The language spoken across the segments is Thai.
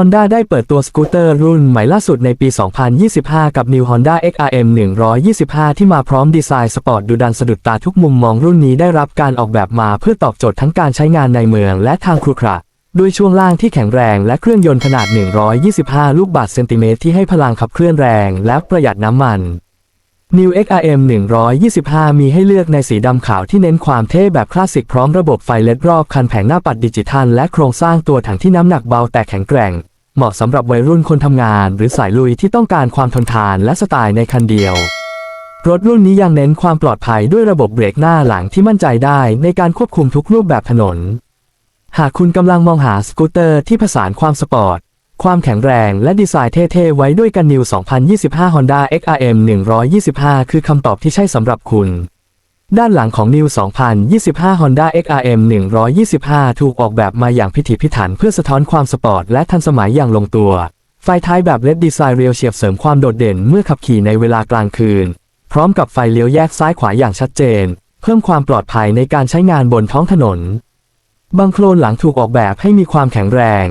Honda ได้เปิดตัวสกูตเตอร์รุ่นใหม่ล่าสุดในปี 2025 กับ New Honda XRM 125 ที่มาพร้อมดีไซน์สปอร์ตดูดันสะดุดตาทุกมุมมองรุ่นนี้ได้รับการออกแบบมาเพื่อตอบโจทย์ทั้งการใช้งานในเมืองและทางครุขระด้วยช่วงล่างที่แข็งแรงและเครื่องยนต์ขนาด 125 ลูกบาศก์เซนติเมตรที่ให้พลังขับเคลื่อนแรงและประหยัดน้ำมัน New XRM 125 มีให้เลือกในสีดำขาวที่เน้นความเท่แบบคลาสสิกพร้อมระบบไฟเลดรอบคันแผงหน้าปัดดิจิทัลและโครงสร้างตัวถังที่น้ำหนักเบาแต่แข็งแกร่ง เหมาะสำหรับวัยรุ่นคนทำงาน หรือสายลุยที่ต้องการความทนทานและสไตล์ในคันเดียว รถรุ่นนี้ยังเน้นความปลอดภัยด้วยระบบเบรกหน้าหลังที่มั่นใจได้ในการควบคุมทุกรูปแบบถนน หากคุณกำลังมองหาสกูตเตอร์ที่ผสานความสปอร์ต ความแข็งแรงและดีไซน์เท่ ๆ ไว้ด้วยกัน New 2025 Honda XRM 125 คือคำตอบที่ใช่สำหรับคุณ ด้านหลังของ New 2025 Honda XRM 125 ถูกออกแบบมาอย่างพิถีพิถันเพื่อสะท้อนความสปอร์ตและทันสมัยอย่างลงตัว ไฟท้ายแบบเลดดีไซน์เรียวเฉียบเสริมความโดดเด่นเมื่อขับขี่ในเวลากลางคืน พร้อมกับไฟเลี้ยวแยกซ้ายขวาอย่างชัดเจน เพิ่มความปลอดภัยในการใช้งานบนท้องถนน บังโคลนหลังถูกออกแบบให้มีความแข็งแรง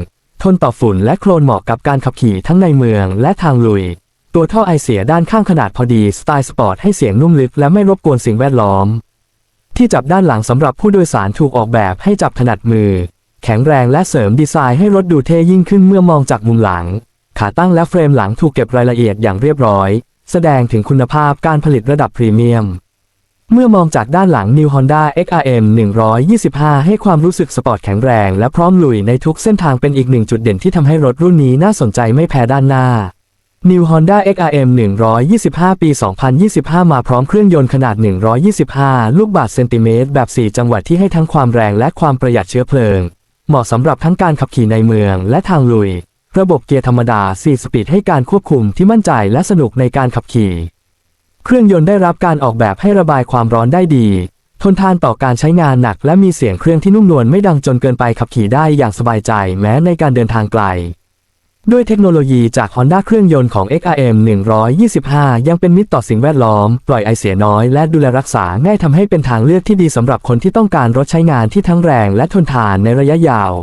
ทนต่อฝุ่นและโคลนเหมาะกับการขับขี่ทั้งในเมืองและทางลุย ตัวท่อไอเสียด้านข้างขนาดพอดีสไตล์สปอร์ตให้เสียงนุ่มลึกและไม่รบกวนสิ่งแวดล้อม ที่จับด้านหลังสำหรับผู้โดยสารถูกออกแบบให้จับถนัดมือ แข็งแรงและเสริมดีไซน์ให้รถดูเท่ยิ่งขึ้นเมื่อมองจากมุมหลัง ขาตั้งและเฟรมหลังถูกเก็บรายละเอียดอย่างเรียบร้อย แสดงถึงคุณภาพการผลิตระดับพรีเมียม เมื่อมองจากด้านหลัง New Honda XRM 125 ให้ความรู้สึกสปอร์ตแข็งแรงและพร้อมลุยในทุกเส้นทางเป็นอีกหนึ่งจุดเด่นที่ทำให้รถรุ่นนี้น่าสนใจไม่แพ้ด้านหน้า New Honda XRM 125 ปี 2025 มาพร้อมเครื่องยนต์ขนาด 125 ลูกบาศก์เซนติเมตรแบบ 4 จังหวะที่ให้ทั้งความแรงและความประหยัดเชื้อเพลิง เหมาะสำหรับทั้งการขับขี่ในเมืองและทางลุย ระบบเกียร์ธรรมดา 4 สปีดให้การควบคุมที่มั่นใจและสนุกในการขับขี่ เครื่องยนต์ได้รับการออกแบบให้ระบายความร้อนได้ดี ทนทานต่อการใช้งานหนัก และมีเสียงเครื่องที่นุ่มนวลไม่ดังจนเกินไปขับขี่ได้อย่างสบายใจแม้ในการเดินทางไกล ด้วยเทคโนโลยีจาก Honda เครื่องยนต์ของ XRM 125 ยังเป็นมิตรต่อสิ่งแวดล้อม ปล่อยไอเสียน้อยและดูแลรักษาง่ายทำให้เป็นทางเลือกที่ดีสำหรับคนที่ต้องการรถใช้งานที่ทั้งแรงและทนทานในระยะยาว